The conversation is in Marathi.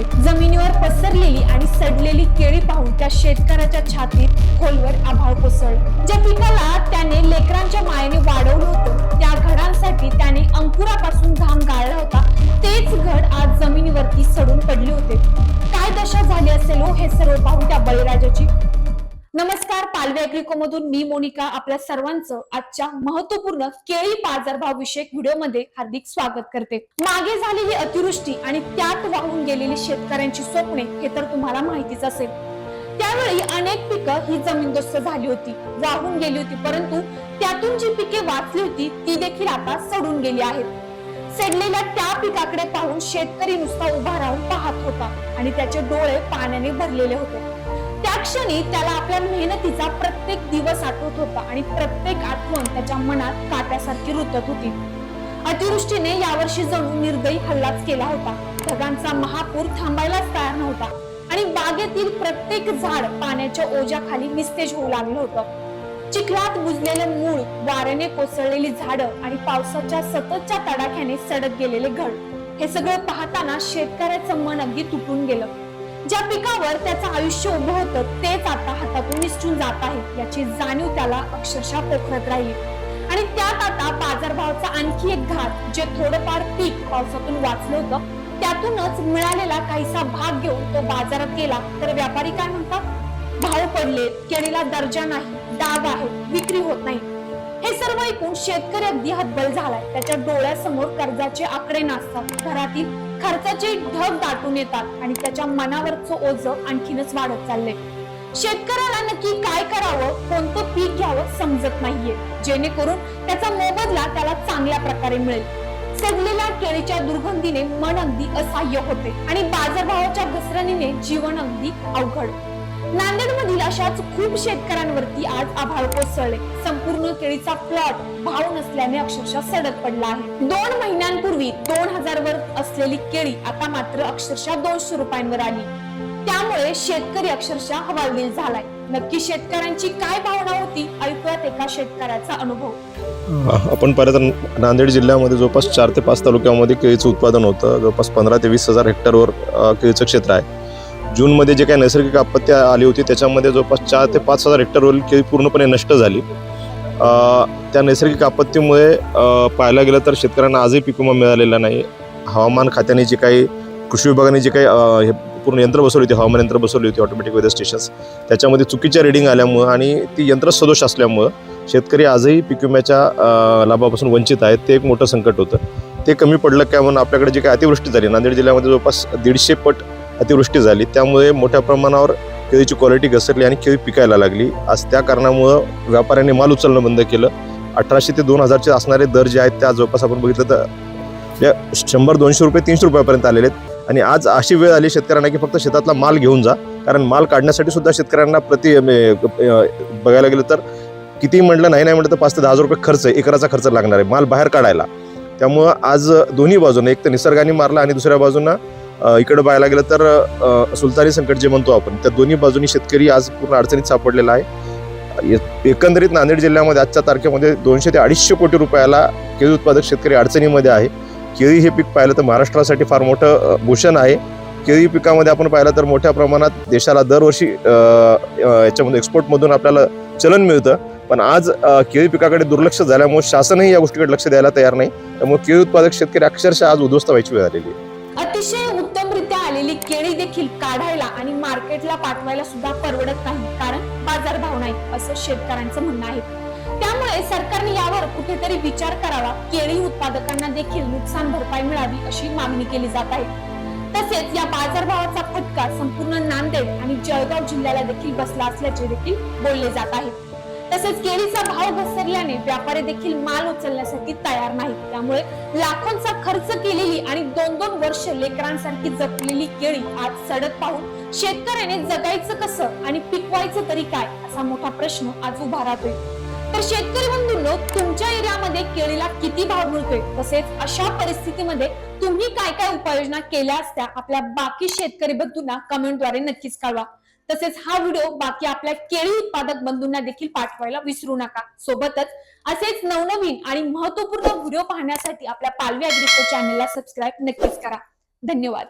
झाले जमिनीवर पसरलेली आणि सडलेली केळी पाहून त्या शेतकऱ्याच्या छातीत खोलवर आभाळ कोसळ ज्या पिकाला त्याने लेकरांच्या मायेने वाढवलं होतं त्या घडांसाठी त्याने अंकुरापासून घाम गाळला होता. तेच घड आज जमिनीवरती सडून पडले होते. काय दशा झाली असेल हो हे सर्व पाहून त्या बळीराजाची? नमस्कार पालवे अॅग्रिको मधून मी मोनिका आपल्या सर्वांचं आजच्या महत्त्वपूर्ण केळी बाजारभाव विषयक व्हिडिओमध्ये हार्दिक स्वागत करते. मागे झालेली अतिवृष्टी आणि त्यात वाहून गेलेली शेतकऱ्यांची स्वप्ने हे तर तुम्हाला माहितीच असेल. त्यावेळी अनेक पिकं ही जमीनदोस्त झाली होती वाहून गेली होती परंतु त्यातून जी पिके वाचली होती ती देखील आता सडून गेली आहेत. सडलेल्या त्या पिकाकडे पाहून शेतकरी नुसता उभा राहून पाहत होता आणि त्याचे डोळे पाण्याने भरलेले होते. क्षणी त्याला आपल्या मेहनतीचा प्रत्येक दिवस आठवत होता आणि प्रत्येक आठवण त्याच्या मनात काट्यासारखी रुतत होती. अतिवृष्टीने यावर्षी जणू निर्दयी हल्लाच केला होता. ढगांचा महापूर थांबायलाच तयार नव्हता आणि बागेतील प्रत्येक झाड पाण्याच्या ओझ्याखाली निस्तेज होऊ लागलं होतं. चिखलात बुजलेले मूळ वाऱ्याने कोसळलेली झाडं आणि पावसाच्या सततच्या तडाख्याने सडत गेलेले घड हे सगळं पाहताना शेतकऱ्याचं मन अगदी तुटून गेलं. ज्या पिकावर त्याचं आयुष्य उभं होतं तेच आता हातातून निसटून जात आहे. याची जाणीव त्याला अक्षरशः पोखरत राहिली. आणि त्यात आता बाजारभावाचा आणखी एक घात जे थोडंफार पीक पावसातून वाचलं होतं त्यातूनच मिळालेला काहीसा भाग घेऊन तो बाजारात गेला. तर व्यापारी काय म्हणतात? भाव पडले केळीला दर्जा नाही डाग आहे विक्री होत नाही. हे सर्व ऐकून शेतकरी अगदी हतबल झालाय. त्याच्या डोळ्यासमोर कर्जाचे आकडे नाचतात. घरातील खर्चाचे ढग दाटून येतात आणि त्याच्या मनावरचं ओझ आणखीनच वाढत चालले शेतकऱ्याला नक्की काय करावं कोणतं पीक घ्यावं समजत नाहीये. जेणेकरून त्याचा मोबदला त्याला चांगल्या प्रकारे मिळेल. सडलेल्या केळीच्या दुर्गंधीने मन अगदी असह्य होते आणि बाजारभावाच्या घसरणीने जीवन अगदी अवघड. नांदेड अशाच खूप शेतकऱ्यांवरती आज आभाळ कोसळले. संपूर्ण केळीचा प्लॉट भाव नसल्याने अक्षरशः सडक पडला आहे. दोन महिन्यांपूर्वी दोन हजार वर असलेली केळी आता मात्र अक्षरशः दोनशे रुपयांवर आली. त्यामुळे शेतकरी अक्षरशः हवालदिल झालाय. नक्की शेतकऱ्यांची काय भावना होती? ऐकूयात एका शेतकऱ्याचा अनुभव. आपण परत नांदेड जिल्ह्यामध्ये जवळपास चार ते पाच तालुक्यामध्ये केळीचं उत्पादन होतं. जवळपास पंधरा ते वीस हजार हेक्टरवर केळीचं क्षेत्र आहे. जूनमध्ये जे काही नैसर्गिक आपत्ती आली होती त्याच्यामध्ये जवळपास चार ते पाच हजार हेक्टरवरील केळी पूर्णपणे नष्ट झाली. त्या नैसर्गिक आपत्तीमुळे पाहायला गेलं तर शेतकऱ्यांना आजही पीक विमा मिळालेला नाही. हवामान खात्याने जे काही कृषी विभागाने जे काही हे पूर्ण यंत्र बसवली होती हवामान यंत्र बसवली होती ऑटोमॅटिक वेदर स्टेशन्स त्याच्यामध्ये चुकीच्या रिडिंग आल्यामुळं आणि ती यंत्र सदोष असल्यामुळं शेतकरी आजही पीक विम्याच्या लाभापासून वंचित आहेत. ते एक मोठं संकट होतं. ते कमी पडलं काय म्हणून आपल्याकडे जे काही अतिवृष्टी झाली नांदेड जिल्ह्यामध्ये जवळपास दीडशे पट अतिवृष्टी झाली. त्यामुळे मोठ्या प्रमाणावर केळीची क्वालिटी घसरली आणि केळी पिकायला लागली. आज त्या कारणामुळं व्यापाऱ्यांनी माल उचलणं बंद केलं. अठराशे ते दोन हजारचे असणारे दर जे आहेत त्या जवळपास आपण बघितलं तर या शंभर दोनशे रुपये तीनशे रुपयापर्यंत आलेले आहेत. आणि आज अशी वेळ आली शेतकऱ्यांना की फक्त शेतातला माल घेऊन जा. कारण माल काढण्यासाठी सुद्धा शेतकऱ्यांना प्रति बघायला गेलं तर किती म्हटलं नाही नाही म्हटलं तर पाच ते दहा हजार रुपये खर्च एकराचा खर्च लागणार आहे. माल बाहेर काढायला. त्यामुळं आज दोन्ही बाजूने एक तर निसर्गाने मारला आणि दुसऱ्या बाजूनं इकडं पाहायला गेलं तर सुलतानी संकट जे म्हणतो आपण त्या दोन्ही बाजूनी शेतकरी आज पूर्ण अडचणीत सापडलेला आहे. एकंदरीत नांदेड जिल्ह्यामध्ये आजच्या तारखेमध्ये दोनशे ते अडीचशे कोटी रुपयाला केळी उत्पादक शेतकरी अडचणीमध्ये आहे. केळी हे पीक पाहिलं तर महाराष्ट्रासाठी फार मोठं भूषण आहे. केळी पिकामध्ये आपण पाहिलं तर मोठ्या प्रमाणात देशाला दरवर्षी याच्यामध्ये एक्सपोर्टमधून आपल्याला चलन मिळतं. पण आज केळी पिकाकडे दुर्लक्ष झाल्यामुळे शासनही या गोष्टीकडे लक्ष द्यायला तयार नाही. त्यामुळे केळी उत्पादक शेतकरी अक्षरशः आज उद्ध्वस्त व्हायची वेळ आलेली आहे. अतिशय उत्तमरित्या आलेली केळी देखील काढायला आणि मार्केटला पाठवायला सुद्धा परवडत नाही कारण बाजार भाव नाही असं शेतकऱ्यांचं म्हणणं आहे. त्यामुळे सरकारने यावर कुठेतरी विचार करावा केळी उत्पादकांना देखील नुकसान भरपाई मिळावी अशी मागणी केली जात आहे. तसेच या बाजारभावाचा फटका संपूर्ण नांदेड आणि जळगाव जिल्ह्याला देखील बसला असल्याचे देखील बोलले जात आहे. तसेच केळीचा भाव घसरल्याने व्यापारी देखील माल उचलण्यासाठी तयार नाहीत. त्यामुळे लाखोंचा खर्च केलेली आणि दोन वर्ष लेकरांसारखी जपलेली केळी आज सडत पाहून शेतकऱ्याने जगायचं कसं आणि पिकवायचं तरी काय असा मोठा प्रश्न आज उभा राहतोय. तर शेतकरी बंधूंनो तुमच्या एरियामध्ये केळीला किती भाव मिळतोय? तसेच अशा परिस्थितीमध्ये तुम्ही काय काय उपाययोजना केल्या असत्या? आपल्या बाकी शेतकरी बंधूंना कमेंटद्वारे नक्कीच कळवा. तसेच हा व्हिडिओ बाकी आपल्या केळी उत्पादक बंधूंना देखील पाठवायला विसरू नका. सोबतच असेच नवनवीन आणि महत्त्वपूर्ण व्हिडिओ पाहण्यासाठी आपल्या पालवी अग्रिको चॅनलला सबस्क्राईब नक्कीच करा. धन्यवाद.